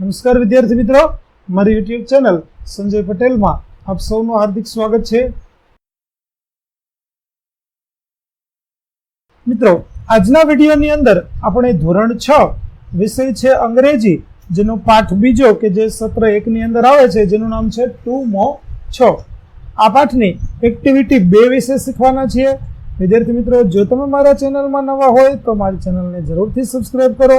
નમસ્કાર વિદ્યાર્થી મિત્રો. મારી યુટ્યુબ ચેનલ સંજય પટેલમાં આપ સૌનું હાર્દિક સ્વાગત છે. મિત્રો, આજના વિડીયોની અંદર આપણે ધોરણ છ વિષય છે અંગ્રેજી, જેનો પાઠ બીજો કે જે સત્ર એકની અંદર આવે છે, જેનું નામ છે ટુ મો છ. આ પાઠની એક્ટિવિટી બે વિશે શીખવાના છીએ. વિદ્યાર્થી મિત્રો, જો તમે મારા ચેનલમાં નવા હોય તો મારી ચેનલને જરૂરથી સબસ્ક્રાઈબ કરો.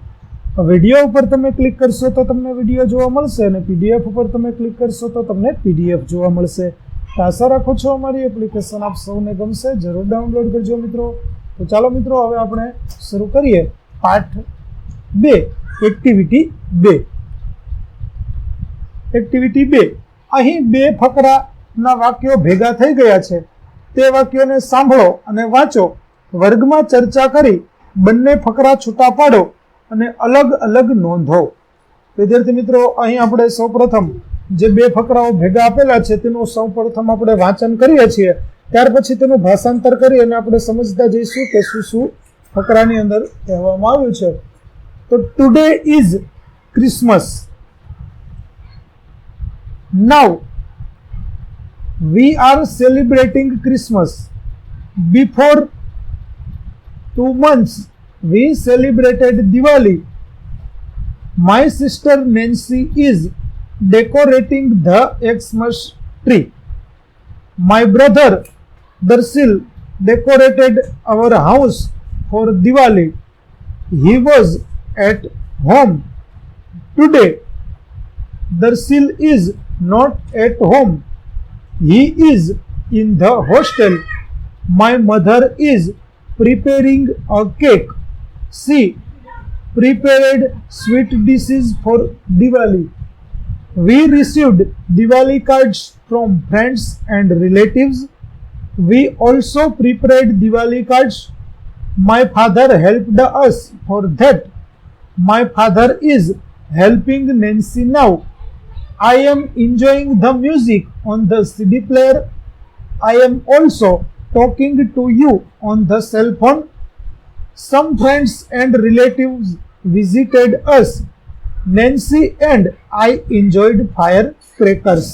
વીડિયો ઉપર તમે ક્લિક કરશો તો તમને વીડિયો જોવા મળશે અને પીડીએફ ઉપર તમે ક્લિક કરશો તો તમને પીડીએફ જોવા મળશે. આશા રાખું છું અમારી એપ્લિકેશન આપ સૌને ગમશે, જરૂર ડાઉનલોડ કરજો મિત્રો. તો ચાલો મિત્રો, હવે આપણે શરૂ કરીએ. પાઠ બે એક્ટિવિટી બે. એક્ટિવિટી બે. અહીં બે ફકરાના વાક્યો ભેગા થઈ ગયા છે. તે વાક્યોને સાંભળો અને વાંચો. વર્ગમાં ચર્ચા કરી, બંને ફકરા છૂટા પાડો. અને અલગ અલગ નોંધો. વિદ્યાર્થી મિત્રો અહીં આપણે સૌપ્રથમ જે બે ફકરાઓ ભેગા આપેલા છે તેનું સૌપ્રથમ આપણે વાંચન કરીએ છીએ. ત્યાર પછી તેનું ભાષાંતર કરી અને આપણે સમજતા જઈશું કે શું શું ફકરાની અંદર કહેવામાં આવ્યું છે. તો today is Christmas now we are celebrating Christmas before two months, we celebrated Diwali. My sister Nancy is decorating the Xmas tree. My brother Darsil decorated our house for Diwali. He was at home today. Darsil is not at home. He is in the hostel. My mother is preparing a cake. She prepared sweet dishes for Diwali. We received Diwali cards from friends and relatives. We also prepared Diwali cards. My father helped us for that. My father is helping Nancy now. I am enjoying the music on the CD player. I am also talking to you on the cell phone. Some friends and relatives visited us. Nancy and I enjoyed firecrackers.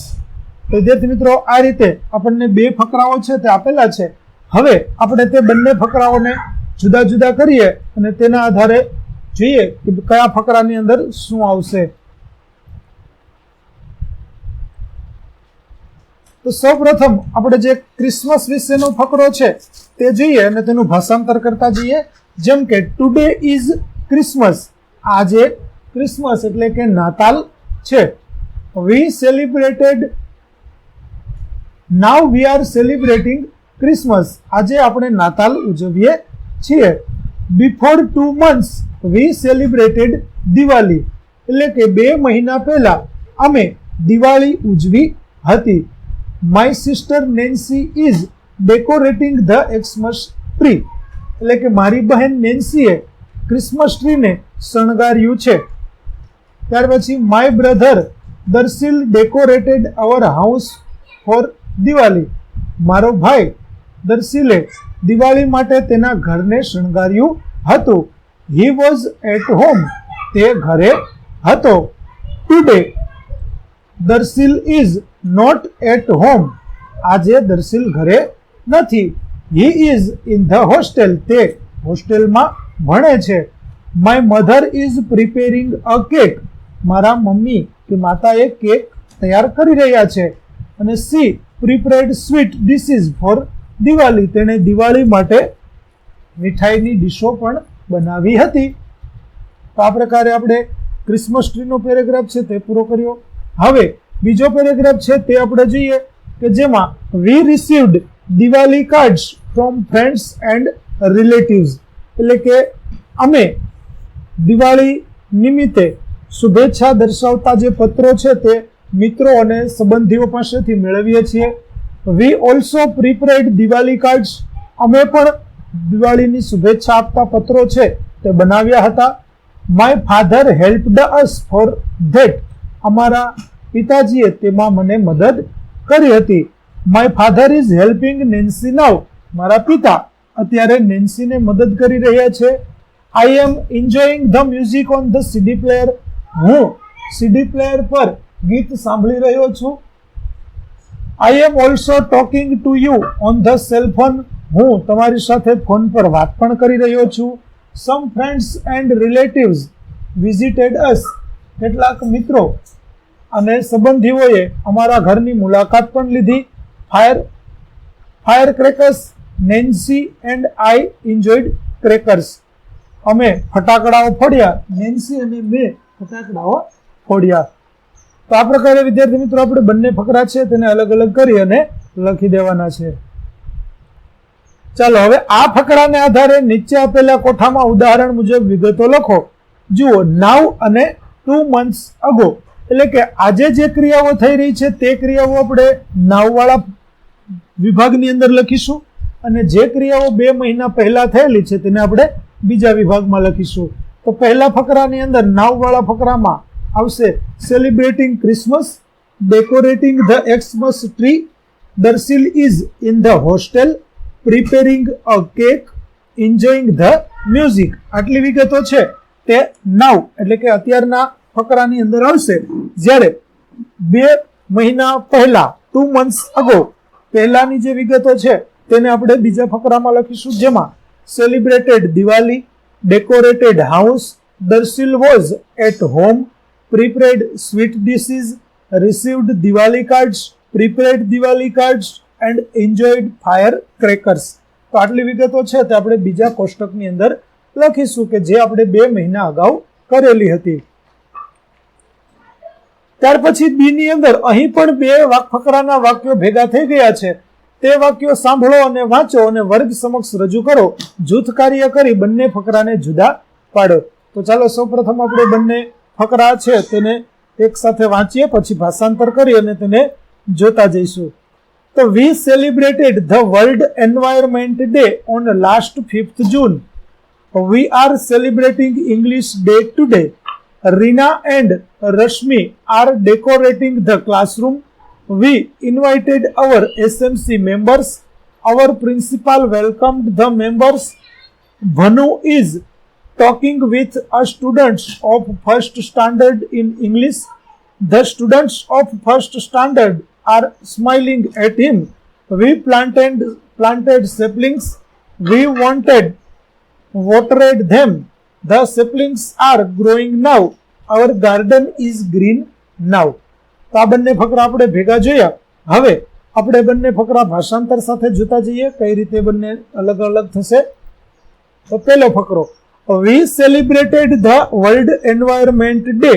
તો વિદ્યાર્થી મિત્રો, આ રીતે આપણને બે ફકરાઓ છે તે આપેલા છે હવે આપણે તે બંને ફકરાઓને જુદા જુદા કરીએ અને તેના આધારે જોઈએ કે કયા ફકરાની અંદર શું આવશે તો સૌપ્રથમ આપણે જે ક્રિસમસ વિશેનો ફકરો છે તે જોઈએ અને તેનું ભાષાંતર કરતા જઈએ જેમ કે ટુડે ઇઝ ક્રિસમસ આજે ક્રિસમસ એટલે કે નાતાલ છે. We celebrated now we are celebrating Christmas આજે આપણે નાતાલ ઉજવીએ છીએ. Before two months we celebrated Diwali. એટલે કે બે મહિના પહેલા અમે દિવાળી ઉજવી હતી. My sister Nancy is decorating the Xmas tree એટલે કે મારી બહેન નેન્સીએ ક્રિસમસ ટ્રીને શણગાર્યું છે. ત્યાર પછી my brother Darshil decorated our house for Diwali મારો ભાઈ દર્શિલે દિવાળી માટે તેના ઘરને શણગાર્યું હતું. હી વોઝ એટ હોમ તે ઘરે હતો. Today Darshil is not at home આજે દર્શિલ ઘરે નથી. He is in the hostel તે હોસ્ટેલમાં ભણે છે. My mother is preparing a cake મારા મમ્મી કે માતાએ કેક તૈયાર કરી રહ્યા છે. અને she prepared sweet dishes for Diwali. તેણે દિવાળી માટે મીઠાઈની ડીશો પણ બનાવી હતી. તો આ પ્રકારે આપણે ક્રિસમસ ટ્રીનો પેરેગ્રાફ છે તે પૂરો કર્યો. હવે બીજો પેરેગ્રાફ છે તે આપણે જોઈએ. કે જેમાં we received Diwali cards from friends and relatives એટલે કે અમે દિવાળી નિમિત્તે શુભેચ્છા દર્શાવતા જે પત્રો છે તે મિત્રો અને સંબંધીઓ પાસેથી મેળવીએ છીએ. We also prepared Diwali cards અમે પણ દિવાળીની શુભેચ્છા આપતા પત્રો છે તે બનાવ્યા હતા. My father helped us for that અમારા પિતાજીએ તેમાં મને મદદ કરી હતી. My father is helping Nancy now મારા પિતા અત્યારે નેન્સીને મદદ કરી રહ્યા છે. I am enjoying the music on the CD player હું સીડી પ્લેયર પર ગીત સાંભળી રહ્યો છું. I am also talking to you on the cellphone હું તમારી સાથે ફોન પર વાત પણ કરી રહ્યો છું. Some friends and relatives visited us કેટલાક મિત્રો અને સંબંધીઓએ અમારા ઘરની મુલાકાત પણ લીધી. Fire fire crackers Nancy and I enjoyed crackers અમે ફટાકડાઓ ફોડ્યા. નેન્સી અને મેં ફટાકડાઓ ફોડ્યા. તો આ પ્રકારે વિદ્યાર્થી મિત્રો આપણે બંને ફકરા છે, તેને અલગ અલગ કરી અને લખી દેવાના છે. ચાલો હવે આ ફકરાને આધારે નીચે આપેલા કોઠામાં ઉદાહરણ મુજબ વિગતો લખો. જુઓ, નાવ અને ટુ મંથ્સ અગો એટલે કે આજે જે ક્રિયાઓ થઈ રહી છે, તે ક્રિયાઓ આપણે નાવવાળા વિભાગની અંદર લખીશું અને જે ક્રિયાઓ બે મહિના પહેલા થયેલી છે, તેને આપણે બીજા વિભાગમાં લખીશું. તો પહેલા ફકરાની અંદર નાવવાળા ફકરામાં આવશે celebrating Christmas decorating the Xmas tree Darshil is in the hostel preparing a cake enjoying the music આટલી વિગતો છે, તે નાવ, એટલે કે અત્યારના ફકરાની અંદર આવશે. જ્યારે બે મહિના પહેલા ટુ મંથ્સ અગો પહેલાની જે વિગતો છે, તેને આપણે બીજા ફકરામાં લખીશું, જેમાં celebrated Diwali decorated house Darshil was at home prepared sweet dishes received Diwali cards prepared Diwali cards and enjoyed fire crackers તો આટલી વિગતો છે તે આપણે બીજા કોષ્ટકની અંદર લખીશું કે જે આપણે બે મહિના અગાઉ કરેલી હતી. ત્યાર પછી બી ની અંદર અહીં પણ બે ફકરાના વાક્યો ભેગા થઈ ગયા છે. તે વાક્યો સાંભળો અને વાંચો અને વર્ગ સમક્ષ રજૂ કરો. જૂથ કાર્ય કરી બંને ફકરાને જુદા પાડો. તો ચાલો સૌપ્રથમ આપણે બંને ફકરા છે તેને એક સાથે વાંચીએ, પછી ભાષાંતર કરી અને તેને જોતા જઈશું. તો we celebrated the world environment day on last fifth June we are celebrating English day today. Rina and Rashmi are decorating the classroom. We invited our SMC members. Our principal welcomed the members. Bhanu is talking with a students of first standard in English. The students of first standard are smiling at him. We planted planted saplings. We wanted watered them. The saplings are growing now. Our garden is green now. તો આ બંને ફકરા આપણે ભેગા જોયા. હવે આપણે બંને ફકરા ભાષાંતર સાથે જોતા જઈએ કઈ રીતે બંને અલગ અલગ થશે. તો પહેલો ફકરો we celebrated the world environment day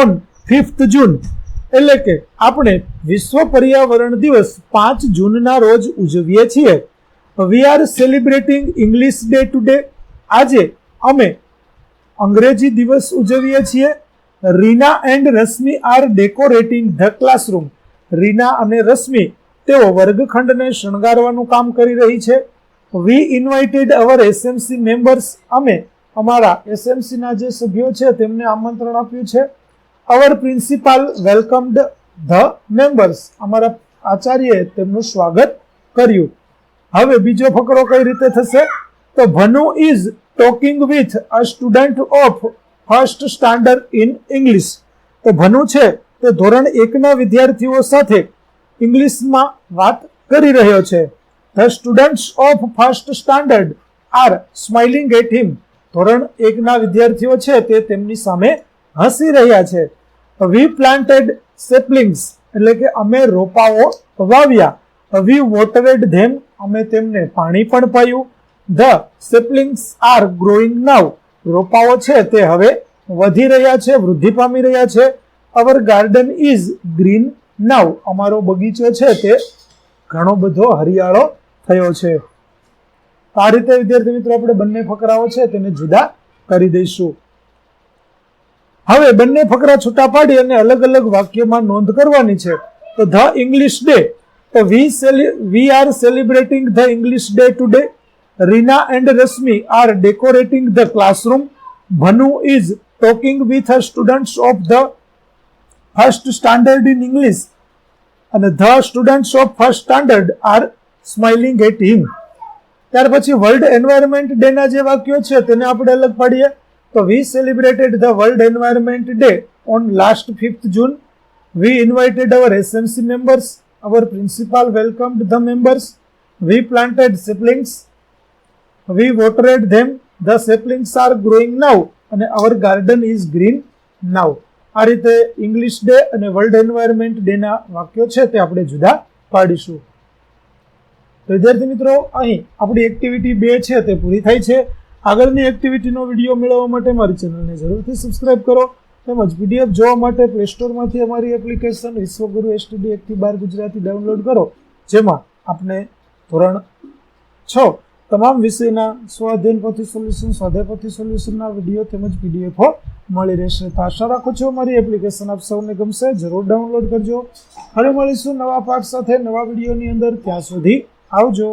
on fifth June એટલે કે આપણે વિશ્વ પર્યાવરણ દિવસ પાંચ જૂનના રોજ ઉજવીએ છીએ. We are celebrating English day today આજે અમે અંગ્રેજી દિવસ ઉજવીએ છીએ. Rina and Rashmi are decorating the classroom. Rina અને રશ્મિ તેઓ વર્ગખંડને શણગારવાનું કામ કરી રહી છે. We invited our SMC members. અમે અમારા એસએમસીના જે સભ્યો છે તેમને આમંત્રણ આપ્યું છે. Our principal welcomed the members. અમારા આચાર્યએ તેમનું સ્વાગત કર્યું. હવે બીજો ફકરો કઈ રીતે થશે? તો Bhanu is talking with a student of first standard in English તો ભનુ છે તે ધોરણ એકના વિદ્યાર્થીઓ સાથે ઇંગ્લિશમાં વાત કરી રહ્યો છે. The students of first standard are smiling at him ધોરણ એકના વિદ્યાર્થીઓ છે તે તેમની સામે હસી રહ્યા છે. વી પ્લાન્ટેડ સેપલિંગ્સ એટલે કે અમે રોપાઓ વાવ્યા. વી વોટરેડ ધેમ અમે તેમને પાણી પણ પાયું. The saplings are growing now રોપાઓ છે તે હવે વધી રહ્યા છે, વૃદ્ધિ પામી રહ્યા છે. Our garden is green now અમારો બગીચો છે તે ઘણો બધો હરિયાળો થયો છે. આ રીતે, વિદ્યાર્થી મિત્રો, આપણે બંને ફકરાઓ છે તેને જુદા કરી દઈશું. હવે બંને ફકરા છૂટા પાડી અને અલગ અલગ વાક્યમાં નોંધ કરવાની છે. તો ધ ઇંગ્લિશ ડે. તો we we are celebrating the English day today. Rina and Rashmi are decorating the classroom Bhanu is talking with her students of the first standard in English અને the students of first standard are smiling at him ત્યાર પછી world environment day ના જે વાક્યો છે, તેને આપણે અલગ પાડીએ. તો we celebrated the world environment day on last fifth June we invited our SMC members our principal welcomed the members we planted saplings we watered them the saplings are growing now અને our garden is green now આ રીતે English day અને world environment ડેના વાક્યો છે તે આપણે જુદા પાડીશું. તો વિદ્યાર્થી મિત્રો, અહીં આપણી એક્ટિવિટી બે છે તે પૂરી થાય છે. આગળની એક્ટિવિટીનો વીડિયો મેળવવા માટે મારી ચેનલને જરૂરથી સબસ્ક્રાઇબ કરો તેમજ પીડીએફ જોવા માટે પ્લે સ્ટોરમાંથી અમારી એપ્લિકેશન વિશ્વગુરુ એસટીડી એકથી બાર ગુજરાતી ડાઉનલોડ કરો, જેમાં આપણે ધોરણ છ તમામ વિષયના સ્વાધ્યનપોથી સોલ્યુશન સ્વાધ્યાયપોથી સોલ્યુશનના વીડિયો તેમજ પીડીએફો મળી રહેશે. તો આશા રાખું છું અમારી એપ્લિકેશન આપ સૌને ગમશે. જરૂર ડાઉનલોડ કરજો. હવે મળીશું નવા પાઠ સાથે, નવા વિડીયોની અંદર. ત્યાં સુધી આવજો.